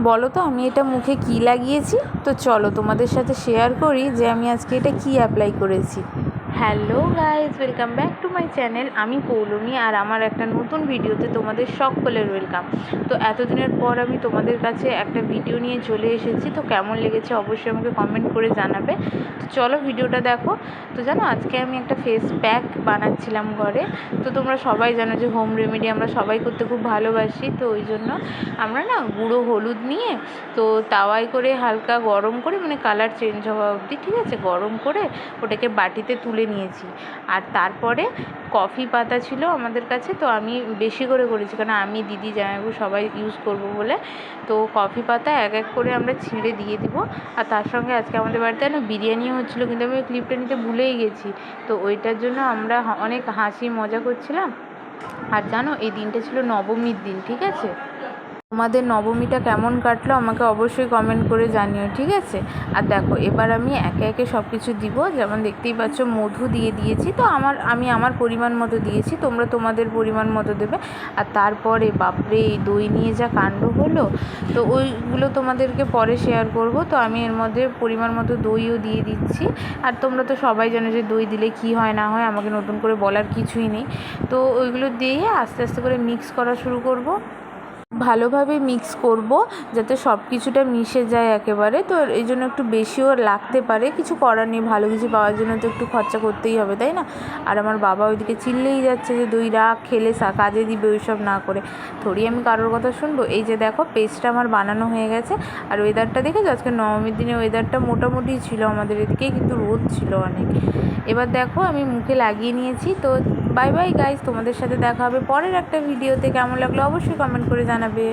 বলো তো, আমি এটা মুখে কি লাগিয়েছি? তো চলো তোমাদের সাথে শেয়ার করি যে আমি আজকে এটা কি অ্যাপ্লাই করেছি। Hello guys welcome back to my channel. আমি পৌলমী আর আমার একটা নতুন ভিডিওতে তোমাদের সকলের ওয়েলকাম। তো এতদিনের পর আমি তোমাদের কাছে একটা ভিডিও নিয়ে চলে এসেছি। তো কেমন লেগেছে অবশ্যই আমাকে কমেন্ট করে জানাবে। তো চলো ভিডিওটা দেখো। তো জানো, আজকে আমি একটা ফেস প্যাক বানাচ্ছিলাম ঘরে। তো তোমরা সবাই জানো যে হোম রেমেডি আমরা সবাই করতে খুব ভালোবাসি। তো ওই জন্য আমরা না গুঁড়ো হলুদ নিয়ে, তো তাওয়ায় করে হালকা গরম করে মানে কালার চেঞ্জ হওয়া অবধি, ঠিক আছে? গরম করে ওটাকে বাটিতে তুলে নিয়েছি। আর তারপরে কফি পাতা ছিল আমাদের কাছে, তো আমি বেশি করে করেছি, কারণ আমি, দিদি, জামাইবাবু সবাই ইউজ করব বলে। তো কফি পাতা এক এক করে আমরা ছিঁড়ে দিয়ে দিব। আর তার সঙ্গে আজকে আমাদের বাড়িতে না বিরিয়ানিও হচ্ছিল, কিন্তু আমি ওই ক্লিপটা নিতে ভুলেই গেছি। তো ওইটার জন্য আমরা অনেক হাসি মজা করছিলাম। আর জানো, এই দিনটা ছিল নবমীর দিন, ঠিক আছে? তোমাদের নবমীটা কেমন কাটলো আমাকে অবশ্যই কমেন্ট করে জানিও, ঠিক আছে? আর দেখো, এবার আমি একে একে সব কিছু দিব। যেমন দেখতেই পাচ্ছ, মধু দিয়ে দিয়েছি। তো আমার, আমি আমার পরিমাণ মতো দিয়েছি, তোমরা তোমাদের পরিমাণ মতো দেবে। আর তারপরে, বাপরে, এই দই নিয়ে যা কাণ্ড হলো। তো ওইগুলো তোমাদেরকে পরে শেয়ার করব। তো আমি এর মধ্যে পরিমাণ মতো দইও দিয়ে দিচ্ছি। আর তোমরা তো সবাই জানো যে দই দিলে কি হয়, না হয়, আমাকে নতুন করে বলার কিছুই নেই। তো ওইগুলো দিয়ে আস্তে আস্তে করে মিক্স করা শুরু করব। ভালোভাবে মিক্স করব যাতে সব কিছুটা মিশে যায় একেবারে। তো এই জন্য একটু বেশিও লাগতে পারে। কিছু করার নেই, ভালো কিছু পাওয়ার জন্য তো একটু খরচা করতেই হবে, তাই না? আর আমার বাবা ওইদিকে চিল্লেই যাচ্ছে যে দই রাখ, খেলে কাজে দিবে ওইসব না করে। থোড়ি আমি কারোর কথা শুনব। এই যে দেখো পেস্টটা আমার বানানো হয়ে গেছে। আর ওয়েদারটা দেখেছ? আজকে নবমীর দিনে ওয়েদারটা মোটামুটি ছিল আমাদের এদিকে, কিন্তু রোদ ছিল অনেক। এবার দেখো, আমি মুখে লাগিয়ে নিয়েছি। তো বাই বাই গাইজ তোমাদের সাথে দেখা হবে পরের একটা ভিডিওতে। কেমন লাগল অবশ্যই কমেন্ট করে জানাবে।